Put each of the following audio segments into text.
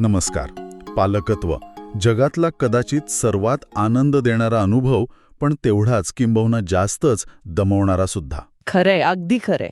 नमस्कार. पालकत्व. जगातला कदाचित सर्वात आनंद देणारा अनुभव पण तेवढाच किंबहुना जास्तच दमवणारा सुद्धा. खरंय अगदी खरंय.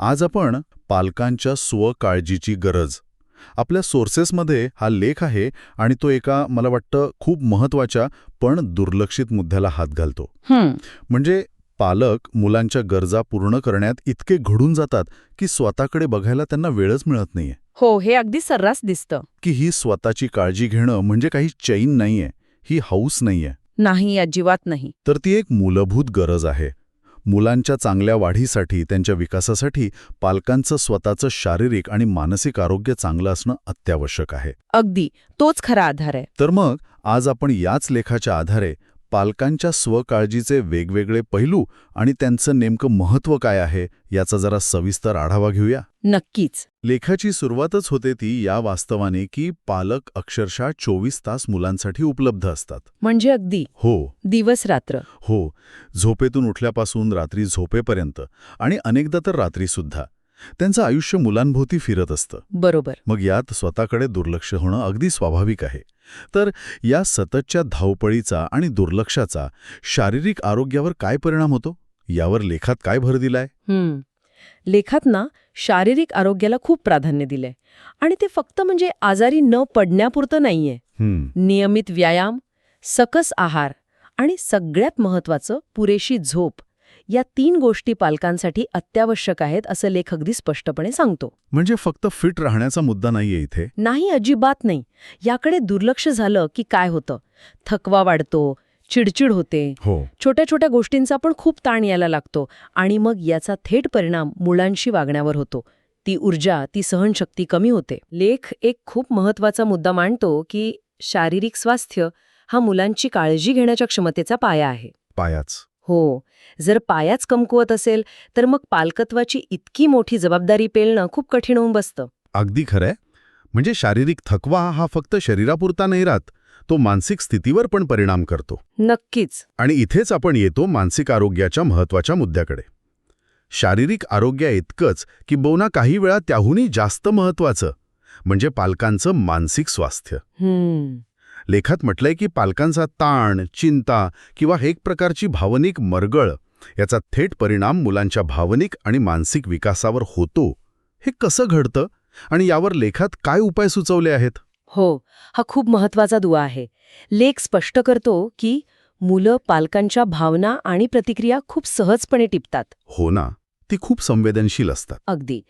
आज आपण पालकांच्या स्वकाळजीची गरज. आपल्या सोर्सेसमध्ये हा लेख आहे आणि तो एका मला वाटतं खूप महत्त्वाच्या पण दुर्लक्षित मुद्द्याला हात घालतो. म्हणजे पालक मुलांच्या गरजा पूर्ण करण्यात इतके घडून जातात की स्वतःकडे बघायला त्यांना वेळच मिळत नाहीये. हो हे अगदी सर्रास दिसतं. की ही स्वतःची काळजी घेणं म्हणजे काही चैन नाहीये ही हौस नाहीये. नाही अजिबात नाही. तर ती एक मूलभूत गरज आहे. मुलांच्या चांगल्या वाढीसाठी त्यांच्या विकासासाठी पालकांचं स्वतःचं शारीरिक आणि मानसिक आरोग्य चांगलं असणं अत्यावश्यक आहे. अगदी तोच खरा आधार आहे. तर मग आज आपण याच लेखाच्या आधारे पालकांच्या स्वकाळजीचे वेगवेगळे पैलू आणि त्यांचं नेमकं महत्त्व काय आहे याचा जरा सविस्तर आढावा घेऊया. नक्कीच. लेखाची सुरुवातच होते ती या वास्तवाने की पालक अक्षरशः चोवीस तास मुलांसाठी उपलब्ध असतात. म्हणजे अगदी. हो. दिवस रात्र. हो. झोपेतून उठल्यापासून रात्री झोपेपर्यंत आणि अनेकदा तर रात्रीसुद्धा. त्यांचं आयुष्य मुलांभोवती फिरत असतं. बरोबर. मग यात स्वतःकडे दुर्लक्ष होणं अगदी स्वाभाविक आहे. तर या सततच्या धावपळीचा आणि दुर्लक्षाचा शारीरिक आरोग्यावर काय परिणाम होतो? यावर लेखात काय भर दिलाय. लेखात ना शारीरिक आरोग्याला खूप प्राधान्य दिलंय. आणि ते फक्त म्हणजे आजारी न पडण्यापुरतं नाहीये. नियमित व्यायाम सकस आहार आणि सगळ्यात महत्वाचं पुरेशी झोप या तीन गोष्टी पालकांसाठी अत्यावश्यक आहेत असं लेख अगदी स्पष्टपणे सांगतो. म्हणजे फक्त फिट राहण्याचा मुद्दा नाहीये इथे? नाही अजिबात नाही. याकडे दुर्लक्ष झालं की काय होतं? थकवा वाढतो चिडचिड होते. हो. छोट्या छोट्या गोष्टींचा पण खूप ताण यायला लागतो आणि मग याचा थेट परिणाम मुलांशी वागण्यावर होतो. ती ऊर्जा ती सहनशक्ती कमी होते. लेख एक खूप महत्त्वाचा मुद्दा मांडतो की शारीरिक स्वास्थ्य हा मुलांची काळजी घेण्याच्या क्षमतेचा पाया आहे. पायाच. हो जर पायाच कमकुवत असेल तर मग पालकत्वाची इतकी मोठी जबाबदारी पेलणं खूप कठीण होऊन बसतं. अगदी खरंय. म्हणजे शारीरिक थकवा हा फक्त शरीरापुरता नाही राहत तो मानसिक स्थितीवर पण परिणाम करतो. नक्कीच. आणि इथेच आपण येतो मानसिक आरोग्याच्या महत्त्वाच्या मुद्द्याकडे. शारीरिक आरोग्या इतकंच की बोना काही वेळा त्याहूनही जास्त महत्वाचं म्हणजे पालकांचं मानसिक स्वास्थ्य. लेखात म्हटलंय की पालकांचा ताण चिंता किंवा एक प्रकारची भावनिक मरगळ याचा थेट परिणाम मुलांच्या भावनिक आणि मानसिक विकासावर होतो. हे कसं घडतं? आणि यावर लेखात काय उपाय सुचवले आहेत? हो हा खूप महत्त्वाचा दुवा आहे. लेख स्पष्ट करतो की मुलं पालकांच्या भावना आणि प्रतिक्रिया खूप सहजपणे टिपतात. हो ना ती खूप संवेदनशील असतात. अगदी.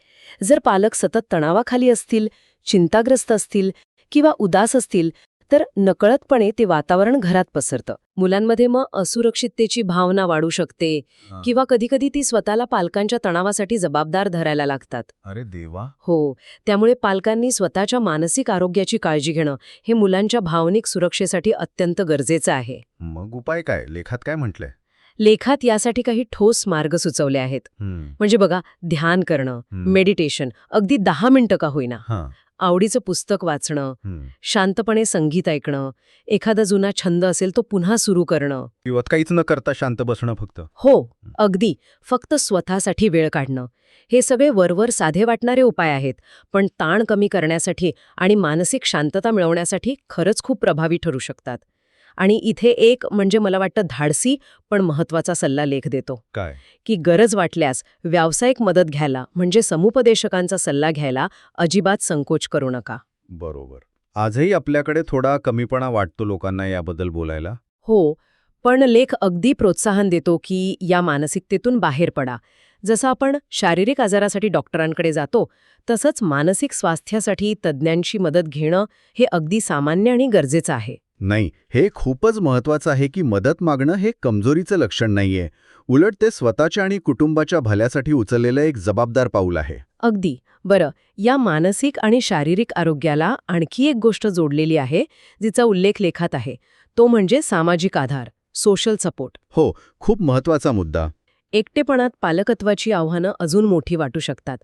जर पालक सतत तणावाखाली असतील चिंताग्रस्त असतील किंवा उदास असतील तर नकळतपणे ते वातावरण घरात पसरतं. मुलांमध्ये मग असुरक्षिततेची भावना वाढू शकते किंवा कधीकधी ती स्वतःला पालकांच्या तणावासाठी जबाबदार धरायला लागतात. अरे देवा! हो त्यामुळे पालकांनी स्वतःच्या मानसिक आरोग्याची काळजी घेणं हे मुलांच्या भावनिक सुरक्षेसाठी अत्यंत गरजेचं आहे. मग उपाय काय? लेखात काय म्हटलंय? लेखात यासाठी काही ठोस मार्ग सुचवले आहेत. म्हणजे बघा ध्यान करणं मेडिटेशन अगदी दहा मिनिटं का होईना. आवडीचं पुस्तक वाचणं शांतपणे संगीत ऐकणं एखादा जुना छंद असेल तो पुन्हा सुरू करणं. किंवा काहीच न करता शांत बसणं फक्त. हो अगदी. फक्त स्वतःसाठी वेळ काढणं. हे सगळे वरवर साधे वाटणारे उपाय आहेत पण ताण कमी करण्यासाठी आणि मानसिक शांतता मिळवण्यासाठी खरंच खूप प्रभावी ठरू शकतात. आणि इथे एक म्हणजे मला वाटतं धाडसी पण महत्त्वाचा सल्ला लेख देतो. काय? की गरज वाटल्यास व्यावसायिक मदत घ्यायला म्हणजे समुपदेशकांचा सल्ला घ्यायला अजिबात संकोच करू नका. बरोबर. आजही आपल्याकडे थोडा कमीपणा वाटतो लोकांना याबद्दल बोलायला? हो पण लेख अगदी प्रोत्साहन देतो की या मानसिकतेतून बाहेर पडा. जसं आपण शारीरिक आजारासाठी डॉक्टरांकडे जातो तसंच मानसिक स्वास्थ्यासाठी तज्ज्ञांची मदत घेणं हे अगदी सामान्य आणि गरजेचं आहे. नाही हे खूपच महत्वाचं आहे की मदत मागणं हे कमजोरीचं लक्षण नाहीये. उलट ते स्वतःच्या आणि कुटुंबाच्या भल्यासाठी उचललेलं एक जबाबदार पाऊल आहे. अगदी. बरं या मानसिक आणि शारीरिक आरोग्याला आणखी एक गोष्ट जोडलेली आहे जिचा उल्लेख लेखात आहे. तो म्हणजे सामाजिक आधार सोशल सपोर्ट. हो खूप महत्त्वाचा मुद्दा. एकटेपणात पालकत्वाची आव्हानं अजून मोठी वाटू शकतात.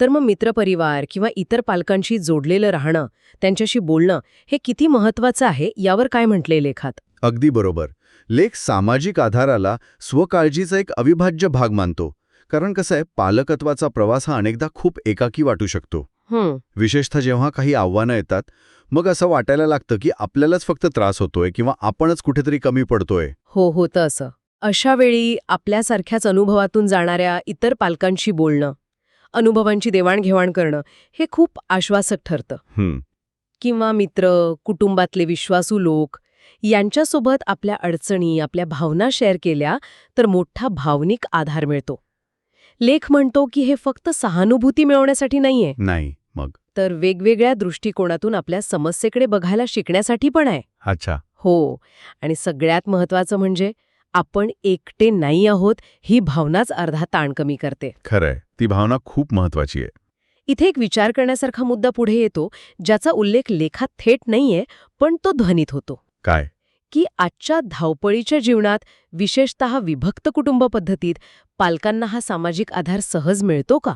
तर मग मित्रपरिवार किंवा इतर पालकांशी जोडलेलं राहणं त्यांच्याशी बोलणं हे किती महत्वाचं आहे यावर काय म्हटले लेखात? अगदी बरोबर. लेख सामाजिक आधाराला स्वकाळजीचा एक अविभाज्य भाग मानतो. कारण कसं आहे पालकत्वाचा प्रवास हा अनेकदा खूप एकाकी वाटू शकतो. विशेषतः जेव्हा काही आव्हानं येतात मग असं वाटायला लागतं की आपल्यालाच फक्त त्रास होतोय किंवा आपणच कुठेतरी कमी पडतोय. हो होतं असं. अशा वेळी आपल्यासारख्याच अनुभवातून जाणाऱ्या इतर पालकांशी बोलणं अनुभवांची देवाणघेवाण करणं हे खूप आश्वासक ठरतं. किंवा मित्र कुटुंबातले विश्वासू लोक यांच्यासोबत आपल्या अडचणी आपल्या भावना शेअर केल्या तर मोठा भावनिक आधार मिळतो. लेख म्हणतो की हे फक्त सहानुभूती मिळवण्यासाठी नाहीये. नाही मग? तर वेगवेगळ्या दृष्टिकोनातून आपल्या समस्येकडे बघायला शिकण्यासाठी पण आहे. अच्छा. हो आणि सगळ्यात महत्वाचं म्हणजे आपण एकटे नाही आहोत ही भावनाच अर्धा ताण कमी करते. खरंय. ती भावना खूप महत्वाची आहे. इथे एक विचार करण्यासारखा मुद्दा पुढे येतो ज्याचा उल्लेख लेखात थेट नाहीये पण तो ध्वनीत होतो. काय? की आजच्या धावपळीच्या जीवनात विशेषतः विभक्त कुटुंब पद्धतीत पालकांना हा सामाजिक आधार सहज मिळतो का?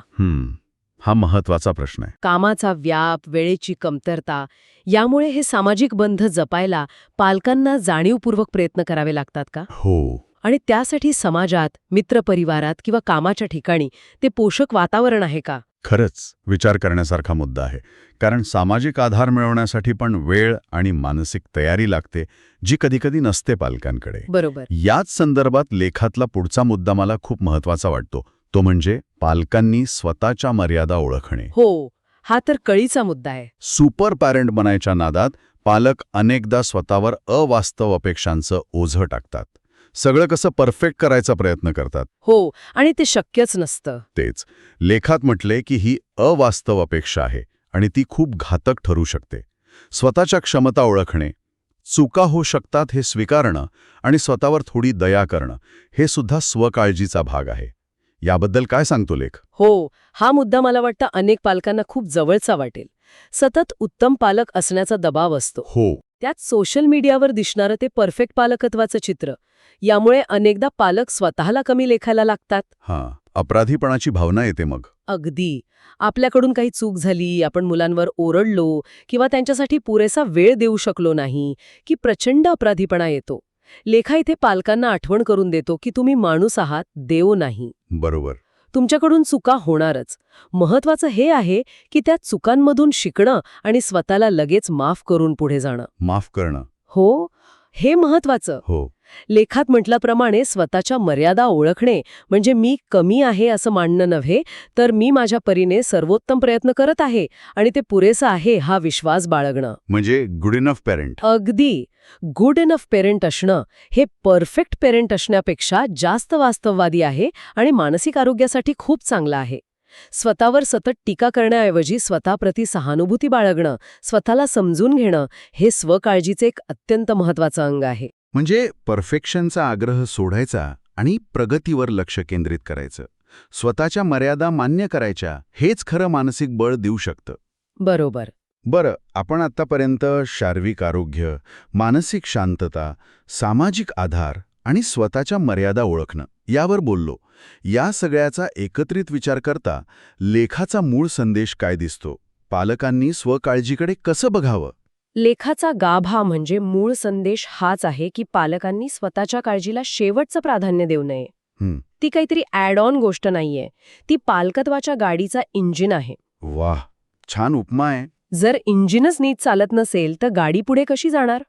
हं, महत्त्वाचा प्रश्न आहे. कामाचा व्याप वेळेची कमतरता यामुळे हे सामाजिक बंध जपायला पालकांना जाणीवपूर्वक प्रयत्न करावे लागतात का? हो. आणि त्यासाठी समाजात मित्रपरिवारात किंवा कामाच्या ठिकाणी ते पोषक वातावरण आहे का? खरंच विचार करण्यासारखा मुद्दा आहे. कारण सामाजिक आधार मिळवण्यासाठी पण वेळ आणि मानसिक तयारी लागते जी कधीकधी नसते पालकांकडे. बरोबर. याच संदर्भात लेखातला पुढचा मुद्दा मला खूप महत्त्वाचा वाटतो. तो म्हणजे पालकांनी स्वतःच्या मर्यादा ओळखणे. हो हा तर कळीचा मुद्दा आहे. सुपर पॅरेंट बनायच्या नादात पालक अनेकदा स्वतःवर अवास्तव अपेक्षांचं ओझं टाकतात. सगळं कसं परफेक्ट करायचा प्रयत्न करतात. हो आणि ते शक्यच नसतं. तेच. लेखात म्हटले की ही अवास्तव अपेक्षा आहे आणि ती खूप घातक ठरू शकते. स्वतःच्या क्षमता ओळखणे चुका होऊ शकतात हे स्वीकारणं आणि स्वतःवर थोडी दया करणं हे सुद्धा स्वकाळजीचा भाग आहे. याबद्दल काय सांगतो लेख? हो हा मुद्दा मला वाटतं अनेक पालकांना खूप जवळचा वाटेल. सतत उत्तम पालक असण्याचा दबाव असतो. हो. त्यात सोशल मीडियावर दिसणारं ते परफेक्ट पालकत्वाचं चित्र यामुळे अनेकदा पालक स्वतःला कमी लेखायला लागतात. हां अपराधीपणाची भावना येते मग. अगदी. आपल्याकडून काही चूक झाली आपण मुलांवर ओरडलो किंवा त्यांच्यासाठी पुरेसा वेळ देऊ शकलो नाही की प्रचंड अपराधीपणा येतो. लेखा इथे पालकांना आठवण करून देतो की तुम्ही माणूस आहात देव नाही. बरोबर. तुमच्याकडून चुका होणारच. महत्वाचं हे आहे की त्या चुकांमधून शिकणं आणि स्वतःला लगेच माफ करून पुढे जाणं. माफ करणं. हो हे महत्वाचं हो. लेखात म्हटल्याप्रमाणे स्वतःच्या मर्यादा ओळखणे म्हणजे मी कमी आहे असं मानणं नव्हे तर मी माझ्या परीने सर्वोत्तम प्रयत्न करत आहे आणि ते पुरेसं आहे हा विश्वास बाळगणं. म्हणजे गुड इनफ पॅरेंट अगदी. गुड इनफ पेरेंट असणं हे परफेक्ट पेरेंट असण्यापेक्षा जास्त वास्तववादी आहे आणि मानसिक आरोग्यासाठी खूप चांगलं आहे. स्वतःवर सतत टीका करण्याऐवजी स्वतःप्रती सहानुभूती बाळगणं स्वतःला समजून घेणं हे स्वकाळजीचे एक अत्यंत महत्वाचं अंग आहे. म्हणजे परफेक्शनचा आग्रह सोडायचा आणि प्रगतीवर लक्ष केंद्रित करायचं. स्वतःच्या मर्यादा मान्य करायच्या हेच खरं मानसिक बळ देऊ शकतं. बरोबर. बरं आपण आत्तापर्यंत शारीरिक आरोग्य मानसिक शांतता सामाजिक आधार आणि स्वतःच्या मर्यादा ओळखणं यावर बोललो. या सगळ्याचा एकत्रित विचार करता लेखाचा मूळ संदेश काय दिसतो? पालकांनी स्वकाळजीकडे कसं बघावं? लेखाचा गाभा म्हणजे मूळ संदेश हाच आहे की पालकांनी स्वतःच्या काळजीला शेवटचं प्राधान्य देऊ नये. ती काहीतरी ॲड ऑन गोष्ट नाहीये. ती पालकत्वाच्या गाडीचा इंजिन आहे. वाह छान उपमा आहे. जर इंजिनच नीट चालत नसेल तर गाडी पुढे कशी जाणार?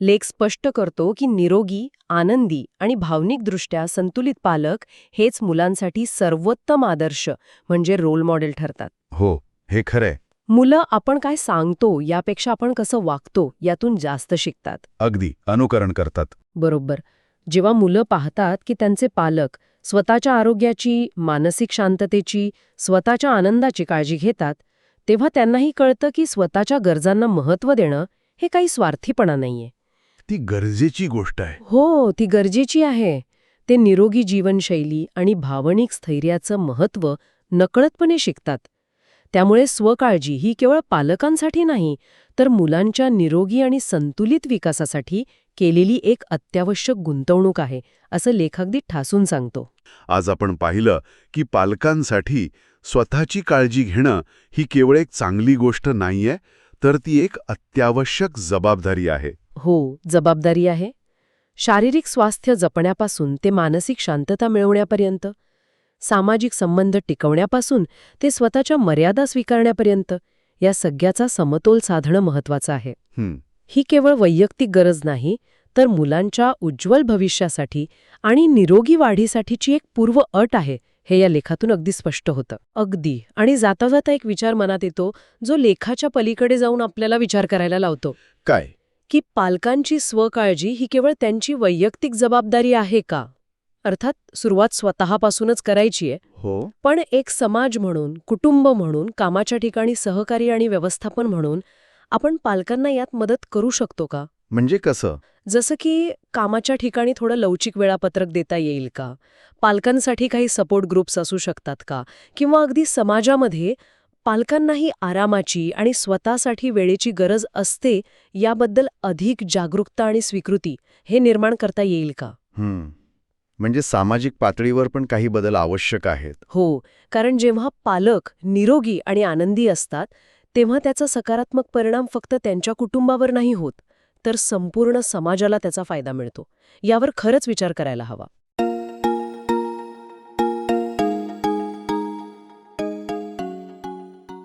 लेख स्पष्ट करतो की निरोगी आनंदी आणि भावनिकदृष्ट्या संतुलित पालक हेच मुलांसाठी सर्वोत्तम आदर्श म्हणजे रोल मॉडेल ठरतात. हो हे खरंय. मुलं आपण काय सांगतो यापेक्षा आपण कसं वागतो यातून जास्त शिकतात. अगदी अनुकरण करतात. बरोबर. जेव्हा मुलं पाहतात की त्यांचे पालक स्वतःच्या आरोग्याची मानसिक शांततेची स्वतःच्या आनंदाची काळजी घेतात तेव्हा त्यांनाही कळतं की स्वतःच्या गरजांना महत्त्व देणं हे काही स्वार्थीपणा नाहीये. ती गरजेची गोष्ट आहे. हो ती गरजेची आहे. ते निरोगी जीवनशैली आणि भावनिक स्थैर्याचं महत्त्व नकळतपणे शिकतात. त्यामुळे स्वकाळजी ही केवळ पालकांसाठी नाही तर मुलांच्या निरोगी आणि संतुलित विकासासाठी केलेली एक अत्यावश्यक गुंतवणूक आहे असं लेख अगदी ठासून सांगतो. आज आपण पाहिलं की पालकांसाठी स्वतःची काळजी घेणं ही केवळ एक चांगली गोष्ट नाहीये तर ती एक अत्यावश्यक जबाबदारी आहे. हो जबाबदारी आहे. शारीरिक स्वास्थ्य जपण्यापासून ते मानसिक शांतता मिळवण्यापर्यंत सामाजिक संबंध टिकवण्यापासून ते स्वतःच्या मर्यादा स्वीकारण्यापर्यंत या सगळ्याचा समतोल साधणं महत्वाचं आहे. हं, ही केवळ वैयक्तिक गरज नाही तर मुलांच्या उज्ज्वल भविष्यासाठी आणि निरोगी वाढीसाठीची एक पूर्व अट आहे हे या लेखातून अगदी स्पष्ट होतं. अगदी. आणि जाता जाता एक विचार मनात येतो जो लेखाच्या पलीकडे जाऊन आपल्याला विचार करायला लावतो. काय? की पालकांची स्वकाळजी ही केवळ त्यांची वैयक्तिक जबाबदारी आहे का? अर्थात सुरुवात स्वतःपासूनच करायची आहे. हो. पण एक समाज म्हणून कुटुंब म्हणून कामाच्या ठिकाणी सहकारी आणि व्यवस्थापन म्हणून आपण पालकांना यात मदत करू शकतो का? म्हणजे कसं? जसं की कामाच्या ठिकाणी थोडं लवचिक वेळापत्रक देता येईल का? पालकांसाठी काही सपोर्ट ग्रुप्स असू शकतात का? किंवा अगदी समाजामध्ये पालकांनाही आरामाची आणि स्वतःसाठी वेळेची गरज असते याबद्दल अधिक जागरूकता आणि स्वीकृती हे निर्माण करता येईल का. म्हणजे सामाजिक पातळीवर पण काही बदल आवश्यक आहेत. हो कारण जेव्हा पालक निरोगी आणि आनंदी असतात तेव्हा त्याचा सकारात्मक परिणाम फक्त त्यांच्या कुटुंबावर नाही होत तर संपूर्ण समाजाला त्याचा फायदा मिळतो. यावर खरंच विचार करायला हवा.